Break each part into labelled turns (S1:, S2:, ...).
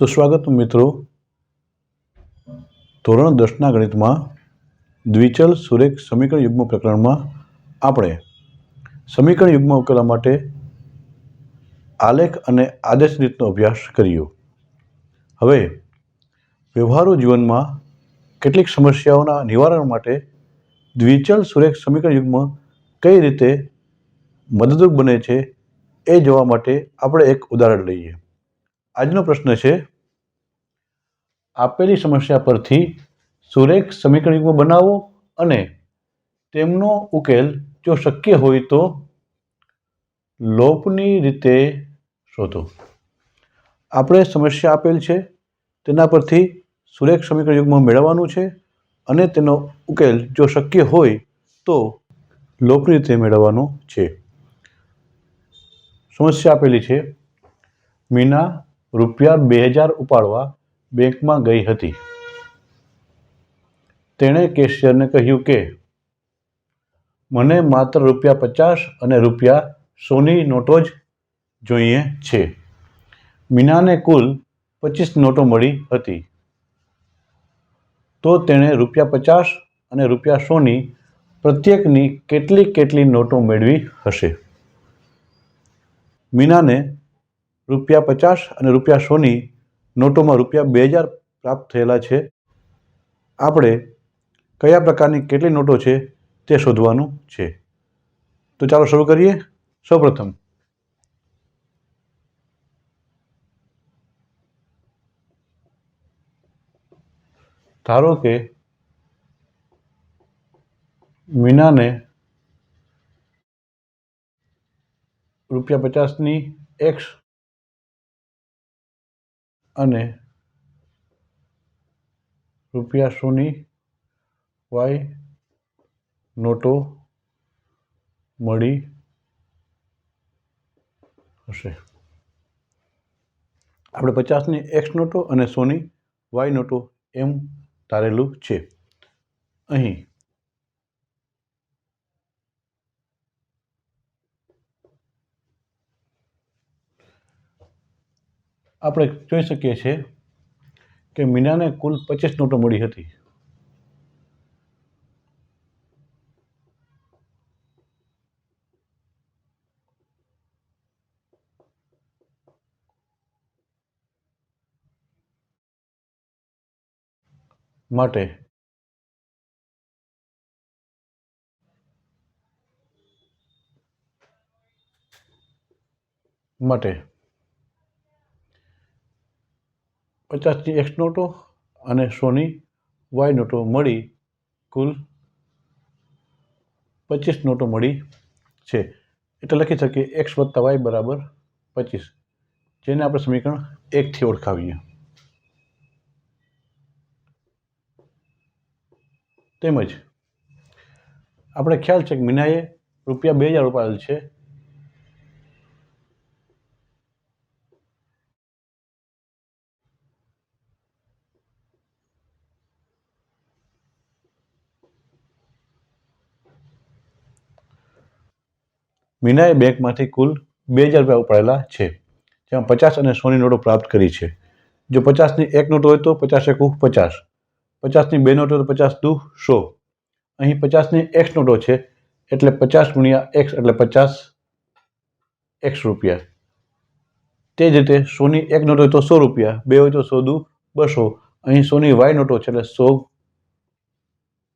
S1: સુસ્વાગત મિત્રો. ધોરણ દસના ગણિતમાં દ્વિચલ સુરેખ સમીકરણ યુગ્મ પ્રકરણમાં આપણે સમીકરણ યુગ્મ ઉકેલવા માટે આલેખ અને આદેશ રીતનો અભ્યાસ કર્યો. હવે વ્યવહારુ જીવનમાં કેટલીક સમસ્યાઓના નિવારણ માટે દ્વિચલ સુરેખ સમીકરણ યુગ્મ કઈ રીતે મદદરૂપ બને છે એ જોવા માટે આપણે એક ઉદાહરણ લઈએ. આજનો પ્રશ્ન છે, આપેલી સમસ્યા પરથી સુરેખ સમીકરણ બનાવો અને તેમનો ઉકેલ જો શક્ય હોય તો લોપની રીતે શોધો. આપણે સમસ્યા આપેલ છે, તેના પરથી સુરેખ સમીકરણ યુગ્મ મેળવવાનું છે અને તેનો ઉકેલ જો શક્ય હોય તો લોપની રીતે મેળવવાનો છે. સમસ્યા આપેલી છે, મીના રૂપિયા બે હજાર ઉપાડવા બેંકમાં ગઈ હતી. તેણે કેશિયરને કહ્યું કે, મને માત્ર રૂપિયા પચાસ અને રૂપિયા સોની નોટો જ જોઈએ છે. મીનાને કુલ પચીસ નોટો મળી હતી. તો તેણે રૂપિયા પચાસ અને રૂપિયા સોની પ્રત્યેકની કેટલી કેટલી નોટો મેળવી હશે? મીનાને રૂપિયા પચાસ અને રૂપિયા સોની નોટોમાં રૂપિયા બે હજાર પ્રાપ્ત થયેલા છે. આપણે કયા પ્રકારની કેટલી નોટો છે તે શોધવાનું છે. તો ચાલો શરૂ કરીએ. સૌપ્રથમ ધારો કે મીનાને રૂપિયા પચાસની એક્સ અને રૂપિયા સોની વાય નોટો મળી હશે. આપણે પચાસની એક્સ નોટો અને સોની વાય નોટો એમ ધારેલું છે. અહીં આપણે જોઈ શકીએ છીએ કે મીનાને કુલ પચીસ નોટો મળી હતી. માટે માટે પચાસની એક્સ નોટો અને સોની વાય નોટો મળી કુલ પચીસ નોટો મળી છે. એટલે લખી શકીએ એક્સ વત્તા વાય બરાબર પચીસ. જેને આપણે સમીકરણ એકથી ઓળખાવીએ. તેમજ આપણે ખ્યાલ છે કે મીનાએ રૂપિયા બે હજાર ઉપાડેલ છે. મીનાએ બેંકમાંથી કુલ બે હજાર રૂપિયા ઉપાડેલા છે, જેમાં પચાસ અને સોની નોટો પ્રાપ્ત કરી છે. જો પચાસની એક નોટ હોય તો પચાસ એકુ પચાસ, પચાસની બે નોટ હોય તો પચાસ દુ સો. અહીં પચાસની એક્સ નોટો છે, એટલે પચાસ ગુણ્યા એક્સ એટલે પચાસ એક્સ રૂપિયા. તે જ રીતે સોની એક નોટ હોય તો સો રૂપિયા, બે હોય તો સો દુ બસો. અહીં સોની વાય નોટો છે, એટલે સો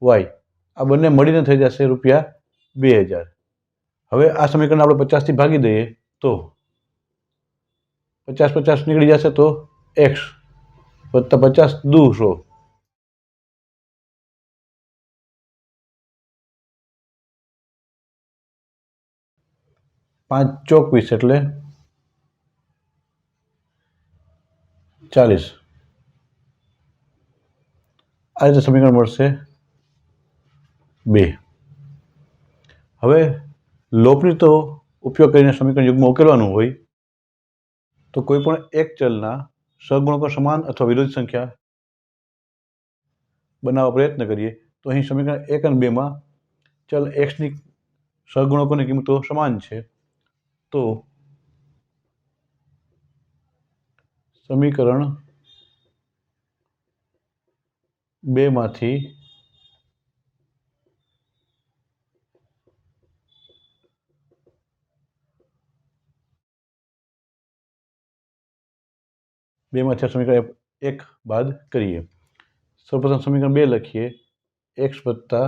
S1: વાય. આ બંને મળીને થઈ જશે રૂપિયા બે હજાર. હવે આ સમીકરણ આપણે પચાસથી ભાગી દઈએ તો પચાસ પચાસ નીકળી જશે તો એક્સ વત્તા પચાસ દુ પાંચ ચોકવીસ એટલે ચાલીસ. આ રીતે સમીકરણ મળશે બે. હવે લોપનીતો ઉપયોગ કરીને સમીકરણ યુગમાં ઉકેલવાનું હોય, તો કોઈ પણ એક ચલના સહગુણકો સમાન અથવા વિરોધી સંખ્યા બનાવવા પ્રયત્ન કરીએ, તો અહીં સમીકરણ એક અને બેમાં ચલ એક્સની સહગુણકોની કિંમતો સમાન છે. તો સમીકરણ બેમાંથી બેમાંથી આ સમીકરણ એક બાદ કરીએ. સૌપ્રથમ સમીકરણ બે લખીએ. એક્સ વત્તા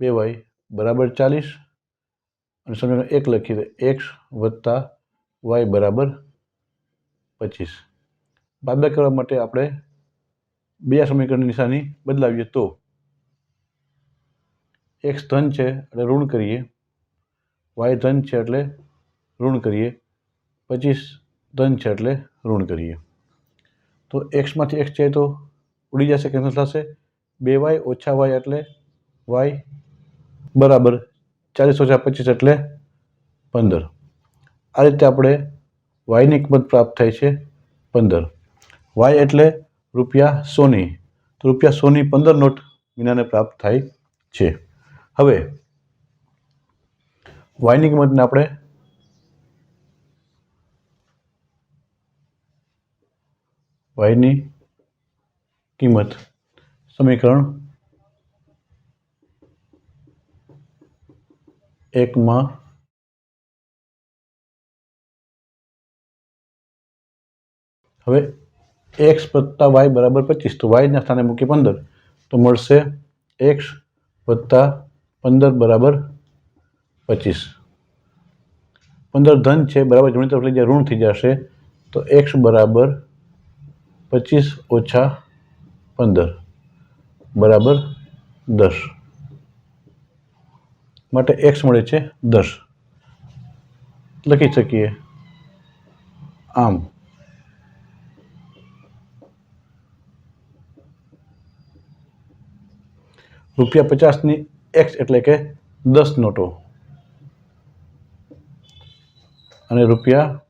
S1: બે વાય બરાબર ચાલીસ. અને સમીકરણ એક લખીએ તો એક્સ વત્તા વાય બરાબર પચીસ. બાદબાકી કરવા માટે આપણે બે સમીકરણની નિશાની બદલાવીએ તો એક્સ ધન છે એટલે ઋણ કરીએ. વાય ધન છે એટલે ઋણ કરીએ. પચીસ ધન છે એટલે ઋણ કરીએ. તો એક્સમાંથી એક્સ જાય તો ઉડી જશે કેન્સલ થશે. બે વાય ઓછા વાય એટલે વાય બરાબર ચાલીસ ઓછા પચીસ એટલે પંદર. આ રીતે આપણે વાયની કિંમત પ્રાપ્ત થાય છે પંદર. વાય એટલે રૂપિયા સોની. તો રૂપિયા સોની પંદર નોટ વિનાને પ્રાપ્ત થાય છે. હવે વાયની કિંમતને આપણે વાયની કિંમત. સમીકરણ એકમાં હવે એક્સ વત્તા વાય બરાબર પચીસ. તો વાયના સ્થાને મૂકી પંદર. તો મળશે એક્સ વત્તા પંદર બરાબર પચીસ. પંદર ધન છે, બરાબર જમણી તરફ લઈ જાય, ઋણ થઈ જશે. તો એક્સ બરાબર પચીસ ઓછા પંદર. બરાબર દસ. માટે એક્સ મળે છે દસ. લખી શકીએ. આમ. રૂપિયા પચાસની એક્સ એટલે કે દસ નોટો. અને રૂપિયા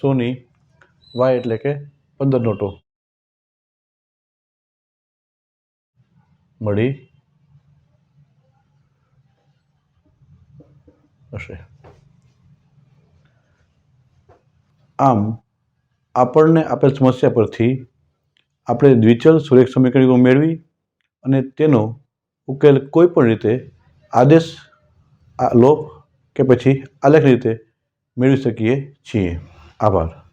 S1: સોની વાય એટલે કે પંદર નોટો મળી હશે. આમ, આપણને આપેલ સમસ્યા પરથી આપણે દ્વિચલ સુરેખ સમીકરણો મેળવી અને તેનો ઉકેલ કોઈ પણ રીતે આદેશ લોપ કે પછી આલેખ રીતે મેળવી શકીએ છીએ. આભાર.